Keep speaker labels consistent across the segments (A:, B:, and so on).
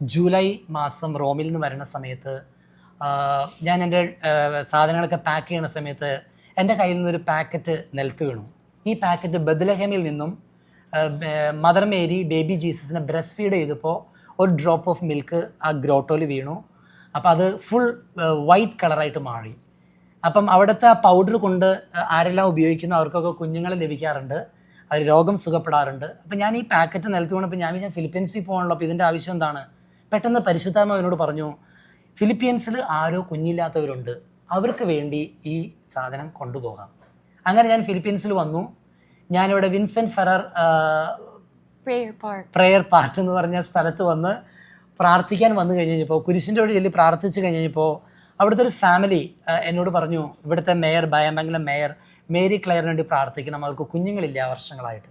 A: July മാസം റോമിൽ നിന്ന് വരുന്ന സമയത്ത് ഞാൻ എന്റെ സാധനങ്ങളൊക്കെ പാക്ക് ചെയ്യുന്ന സമയത്ത് എന്റെ കയ്യിൽ നിന്നൊരു പാക്കറ്റ് നിലത്ത് വീണു. ഈ പാക്കറ്റ് ബദലഹമിൽ നിന്നും മദർ മേരി ബേബി ജീസസിനെ ബ്രസ്റ്റ് ഫീഡ് ചെയ്തപ്പോൾ ഒരു ഡ്രോപ്പ് ഓഫ് മിൽക്ക് ആ ഗ്രോട്ടോയിൽ വീണു. അപ്പോൾ അത് ഫുൾ വൈറ്റ് കളറായിട്ട് മാറി. അപ്പം അവിടുത്തെ ആ പൗഡർ കൊണ്ട് ആരെല്ലാം ഉപയോഗിക്കുന്നു അവർക്കൊക്കെ കുഞ്ഞുങ്ങളെ ലഭിക്കാറുണ്ട്. അത് രോഗം സുഖപ്പെടാറുണ്ട്. അപ്പം ഞാൻ ഈ പാക്കറ്റ് നിലത്ത് വീണപ്പോൾ ഞാൻ ഞാൻ ഫിലിപ്പീൻസിൽ പോകണല്ലോ അപ്പോൾ ഇതിന്റെ ആവശ്യം എന്താണ്? പെട്ടെന്ന് പരിശുദ്ധാത്മ എന്നോട് പറഞ്ഞു ഫിലിപ്പീൻസിൽ ആരോ കുഞ്ഞില്ലാത്തവരുണ്ട്. അവർക്ക് വേണ്ടി ഈ സാധനം കൊണ്ടുപോകാം. അങ്ങനെ ഞാൻ ഫിലിപ്പീൻസിൽ വന്നു. ഞാനിവിടെ വിൻസെന്റ് ഫെറർ. പ്രെയർ പാർട്ട് എന്ന് പറഞ്ഞ സ്ഥലത്ത് വന്ന് പ്രാർത്ഥിക്കാൻ വന്നു കഴിഞ്ഞപ്പോൾ കുരിശിന്റെ വഴി ചെല്ലി പ്രാർത്ഥിച്ച് കഴിഞ്ഞപ്പോൾ അവിടുത്തെ ഒരു ഫാമിലി എന്നോട് പറഞ്ഞു ഇവിടുത്തെ മേയർ ബയമംഗലം മേയർ മേരി ക്ലെയറിന് വേണ്ടി പ്രാർത്ഥിക്കണം. അവർക്ക് കുഞ്ഞുങ്ങളില്ല വർഷങ്ങളായിട്ട്.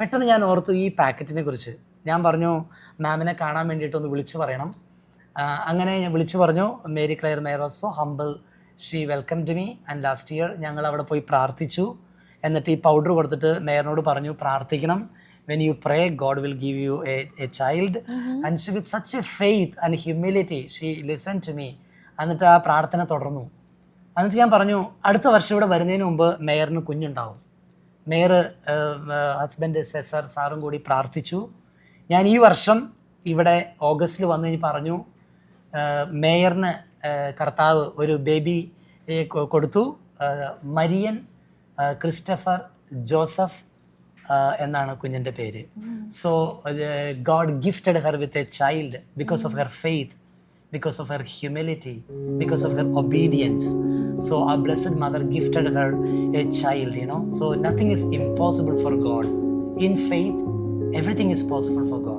A: പെട്ടെന്ന് ഞാൻ ഓർത്തു ഈ പാക്കറ്റിനെ കുറിച്ച്. ഞാൻ പറഞ്ഞു മാമിനെ കാണാൻ വേണ്ടിയിട്ട് ഒന്ന് വിളിച്ചു പറയണം. അങ്ങനെ ഞാൻ വിളിച്ചു പറഞ്ഞു Mary Claire മേറോസോ humble she welcome to me and last year ഞങ്ങൾ അവിടെ പോയി പ്രാർത്ഥിച്ചു. എന്നിട്ട് ഈ പൗഡർ കൊടുത്തിട്ട് മേയറിനോട് പറഞ്ഞു പ്രാർത്ഥിക്കണം. When you pray God will give you a a child and she with such a faith and humility she listen to me എന്നിട്ട് ആ പ്രാർത്ഥന തുടർന്നു. എന്നിട്ട് ഞാൻ പറഞ്ഞു അടുത്ത വർഷം ഇവിടെ വരുന്നതിന് മുമ്പ് മേയറിന് കുഞ്ഞുണ്ടാവും. മേയർ ഹസ്ബൻഡ് സെസർ സാറും കൂടി പ്രാർത്ഥിച്ചു. ഞാൻ ഈ വർഷം ഇവിടെ ഓഗസ്റ്റിൽ വന്നു കഴിഞ്ഞ് പറഞ്ഞു മേയറിന് കർത്താവ് ഒരു ബേബി കൊടുത്തു. മരിയൻ ക്രിസ്റ്റഫർ ജോസഫ് എന്നാണ് കുഞ്ഞിന്റെ പേര്. So God gifted her with a child because of her faith because of her humility because of her obedience so ah blessed mother gifted her a child you know so nothing is impossible for God in faith everything is possible for God.